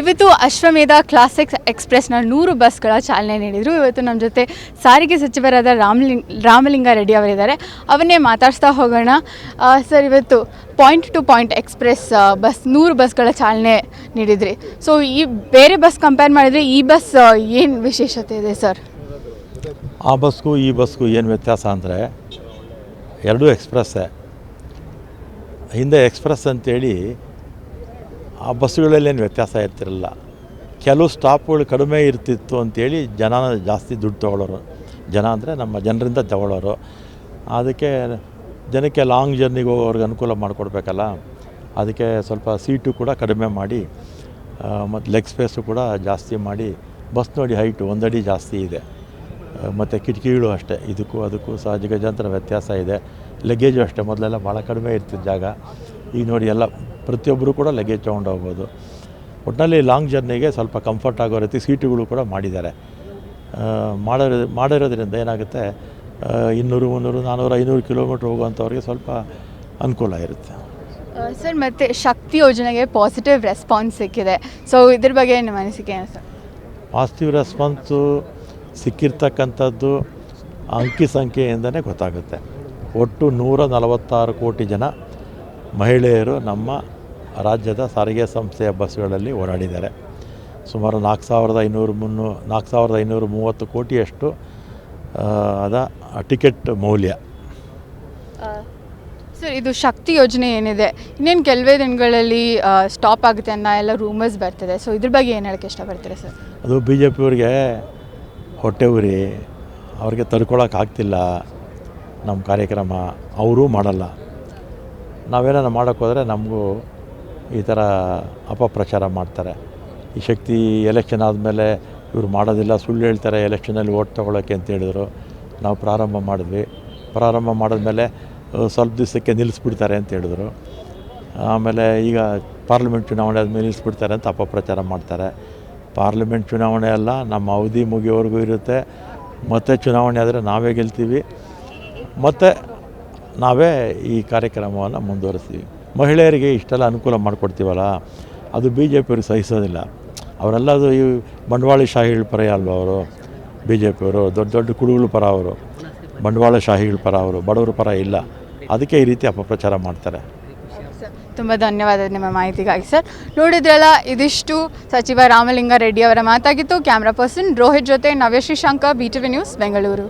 ಇವತ್ತು ಅಶ್ವಮೇಧ ಕ್ಲಾಸಿಕ್ ಎಕ್ಸ್ಪ್ರೆಸ್ನ ನೂರು ಬಸ್ಗಳ ಚಾಲನೆ ನೀಡಿದರು. ಇವತ್ತು ನಮ್ಮ ಜೊತೆ ಸಾರಿಗೆ ಸಚಿವರಾದ ರಾಮಲಿಂಗ್ ರಾಮಲಿಂಗ ರೆಡ್ಡಿ ಅವರಿದ್ದಾರೆ. ಅವನ್ನೇ ಮಾತಾಡ್ತಾ ಹೋಗೋಣ. ಸರ್ ಇವತ್ತು point to point express bus ನೂರು ಬಸ್ಗಳ ಚಾಲನೆ ನೀಡಿದ್ರಿ. ಸೊ ಈ ಬೇರೆ ಬಸ್ ಕಂಪೇರ್ ಮಾಡಿದರೆ ಈ ಬಸ್ ಏನು ವಿಶೇಷತೆ ಇದೆ ಸರ್ ಆ ಬಸ್ಗೂ ಈ ಬಸ್ಗೂ ಏನು ವ್ಯತ್ಯಾಸ ಅಂದರೆ ಎರಡೂ ಎಕ್ಸ್ಪ್ರೆಸ್ಸೇ ಹಿಂದೆ ಎಕ್ಸ್ಪ್ರೆಸ್ ಅಂತೇಳಿ ಆ ಬಸ್ಸುಗಳಲ್ಲೇನು ವ್ಯತ್ಯಾಸ ಇರ್ತಿರಲಿಲ್ಲ. ಕೆಲವು ಸ್ಟಾಪ್ಗಳು ಕಡಿಮೆ ಇರ್ತಿತ್ತು ಅಂತೇಳಿ ಜನ ಜಾಸ್ತಿ ದುಡ್ಡು ತಗೊಳ್ಳೋರು ಜನ ಅಂದರೆ ನಮ್ಮ ಜನರಿಂದ ತಗೊಳ್ಳೋರು ಅದಕ್ಕೆ ಜನಕ್ಕೆ ಲಾಂಗ್ ಜರ್ನಿಗೆ ಹೋಗೋರಿಗೆ ಅನುಕೂಲ ಮಾಡಿಕೊಡ್ಬೇಕಲ್ಲ. ಅದಕ್ಕೆ ಸ್ವಲ್ಪ ಸೀಟು ಕೂಡ ಕಡಿಮೆ ಮಾಡಿ ಮತ್ತು ಲೆಗ್ ಸ್ಪೇಸು ಕೂಡ ಜಾಸ್ತಿ ಮಾಡಿ, ಬಸ್ ನೋಡಿ ಹೈಟು ಒಂದಡಿ ಜಾಸ್ತಿ ಇದೆ. ಮತ್ತು ಕಿಟಕಿಗಳು ಅಷ್ಟೇ. ಇದಕ್ಕೂ ಅದಕ್ಕೂ ಸಹಜ ಗಜಾಂತರ ವ್ಯತ್ಯಾಸ ಇದೆ. ಲಗೇಜು ಅಷ್ಟೇ. ಮೊದಲೆಲ್ಲ ಭಾಳ ಕಡಿಮೆ ಇರ್ತಿದ್ದ ಜಾಗ. ಈಗ ನೋಡಿ ಎಲ್ಲ ಪ್ರತಿಯೊಬ್ಬರು ಕೂಡ ಲಗೇಜ್ ತೊಗೊಂಡು ಹೋಗ್ಬೋದು. ಒಟ್ಟಿನಲ್ಲಿ ಲಾಂಗ್ ಜರ್ನಿಗೆ ಸ್ವಲ್ಪ ಕಂಫರ್ಟ್ ಆಗೋ ರೀತಿ ಸೀಟುಗಳು ಕೂಡ ಮಾಡಿದ್ದಾರೆ. ಮಾಡಿರೋ ಮಾಡಿರೋದ್ರಿಂದ ಏನಾಗುತ್ತೆ ಇನ್ನೂರು ಮುನ್ನೂರು ನಾನ್ನೂರು ಐನೂರು ಕಿಲೋಮೀಟ್ರ್ ಹೋಗುವಂಥವ್ರಿಗೆ ಸ್ವಲ್ಪ ಅನುಕೂಲ ಇರುತ್ತೆ. ಸರ್ ಮತ್ತು ಶಕ್ತಿ ಯೋಜನೆಗೆ ಪಾಸಿಟಿವ್ ರೆಸ್ಪಾನ್ಸ್ ಸಿಕ್ಕಿದೆ. ಸೊ ಇದ್ರ ಬಗ್ಗೆ ನಿಮ್ಮ ಅನಿಸಿಕೆ ಏನು ಸರ್? ಪಾಸಿಟಿವ್ ರೆಸ್ಪಾನ್ಸು ಸಿಕ್ಕಿರ್ತಕ್ಕಂಥದ್ದು ಅಂಕಿ ಸಂಖ್ಯೆಯಿಂದನೇ ಗೊತ್ತಾಗುತ್ತೆ. ಒಟ್ಟು ನೂರ ನಲವತ್ತಾರು ಕೋಟಿ ಜನ ಮಹಿಳೆಯರು ನಮ್ಮ ರಾಜ್ಯದ ಸಾರಿಗೆ ಸಂಸ್ಥೆಯ ಬಸ್ಗಳಲ್ಲಿ ಓಡಾಡಿದ್ದಾರೆ. ಸುಮಾರು ನಾಲ್ಕು ಸಾವಿರದ ಐನೂರು ಮುನ್ನೂ ನಾಲ್ಕು ಸಾವಿರದ ಐನೂರು ಮೂವತ್ತು ಕೋಟಿಯಷ್ಟು ಅದ ಟಿಕೆಟ್ ಮೌಲ್ಯ. ಸರ್ ಇದು ಶಕ್ತಿ ಯೋಜನೆ ಏನಿದೆ? ಇನ್ನೇನು ಕೆಲವೇ ದಿನಗಳಲ್ಲಿ ಸ್ಟಾಪ್ ಆಗುತ್ತೆ ಅನ್ನೋ ಎಲ್ಲ ರೂಮರ್ಸ್ ಬರ್ತಿದೆ. ಸೊ ಇದ್ರ ಬಗ್ಗೆ ಏನು ಹೇಳಕ್ಕೆ ಇಷ್ಟಪಡ್ತೀರಾ ಸರ್? ಅದು ಬಿ ಜೆ ಪಿಯವ್ರಿಗೆ ಹೊಟ್ಟೆ ಉರಿ. ಅವ್ರಿಗೆ ತಡ್ಕೊಳಕ್ಕಾಗ್ತಿಲ್ಲ ನಮ್ಮ ಕಾರ್ಯಕ್ರಮ. ಅವರೂ ಮಾಡಲ್ಲ. ನಾವೇನಾರು ಮಾಡೋಕ್ಕೋದ್ರೆ ನಮಗೂ ಈ ಥರ ಅಪಪ್ರಚಾರ ಮಾಡ್ತಾರೆ. ಈ ಶಕ್ತಿ ಎಲೆಕ್ಷನ್ ಆದಮೇಲೆ ಇವರು ಮಾಡೋದಿಲ್ಲ, ಸುಳ್ಳು ಹೇಳ್ತಾರೆ ಎಲೆಕ್ಷನಲ್ಲಿ ಓಟ್ ತೊಗೊಳಕ್ಕೆ ಅಂತ ಹೇಳಿದರು. ನಾವು ಪ್ರಾರಂಭ ಮಾಡಿದ್ವಿ. ಪ್ರಾರಂಭ ಮಾಡಿದ್ಮೇಲೆ ಸ್ವಲ್ಪ ದಿವಸಕ್ಕೆ ನಿಲ್ಲಿಸ್ಬಿಡ್ತಾರೆ ಅಂತ ಹೇಳಿದ್ರು. ಆಮೇಲೆ ಈಗ ಪಾರ್ಲಿಮೆಂಟ್ ಚುನಾವಣೆ ಆದಮೇಲೆ ನಿಲ್ಲಿಸ್ಬಿಡ್ತಾರೆ ಅಂತ ಅಪಪ್ರಚಾರ ಮಾಡ್ತಾರೆ. ಪಾರ್ಲಿಮೆಂಟ್ ಚುನಾವಣೆ ಅಲ್ಲ, ನಮ್ಮ ಅವಧಿ ಮುಗಿಯೋವರೆಗೂ ಇರುತ್ತೆ. ಮತ್ತೆ ಚುನಾವಣೆ ಆದರೆ ನಾವೇ ಗೆಲ್ತೀವಿ. ಮತ್ತು ನಾವೇ ಈ ಕಾರ್ಯಕ್ರಮವನ್ನು ಮುಂದುವರಿಸ್ತೀವಿ. ಮಹಿಳೆಯರಿಗೆ ಇಷ್ಟೆಲ್ಲ ಅನುಕೂಲ ಮಾಡಿಕೊಡ್ತೀವಲ್ಲ, ಅದು ಬಿ ಜೆ ಪಿಯವ್ರಿಗೆ ಸಹಿಸೋದಿಲ್ಲ. ಅವರೆಲ್ಲ ಅದು ಈ ಬಂಡವಾಳಶಾಹಿಗಳ ಪರ ಅಲ್ವ ಅವರು? ಬಿ ಜೆ ಪಿಯವರು ದೊಡ್ಡ ದೊಡ್ಡ ಕುಡುಗಳ ಪರ ಅವರು. ಬಂಡವಾಳ ಶಾಹಿಗಳ ಪರ ಅವರು, ಬಡವರ ಪರ ಇಲ್ಲ. ಅದಕ್ಕೆ ಈ ರೀತಿ ಅಪಪ್ರಚಾರ ಮಾಡ್ತಾರೆ. ತುಂಬ ಧನ್ಯವಾದ ನಿಮ್ಮ ಮಾಹಿತಿಗಾಗಿ ಸರ್. ನೋಡಿದ್ರಲ್ಲ, ಇದಿಷ್ಟು ಸಚಿವ ರಾಮಲಿಂಗ ರೆಡ್ಡಿ ಅವರ ಮಾತಾಗಿತ್ತು. ಕ್ಯಾಮ್ರಾ ಪರ್ಸನ್ ರೋಹಿತ್ ಜೊತೆ Navya Shrishanka, B T V news, Bengaluru.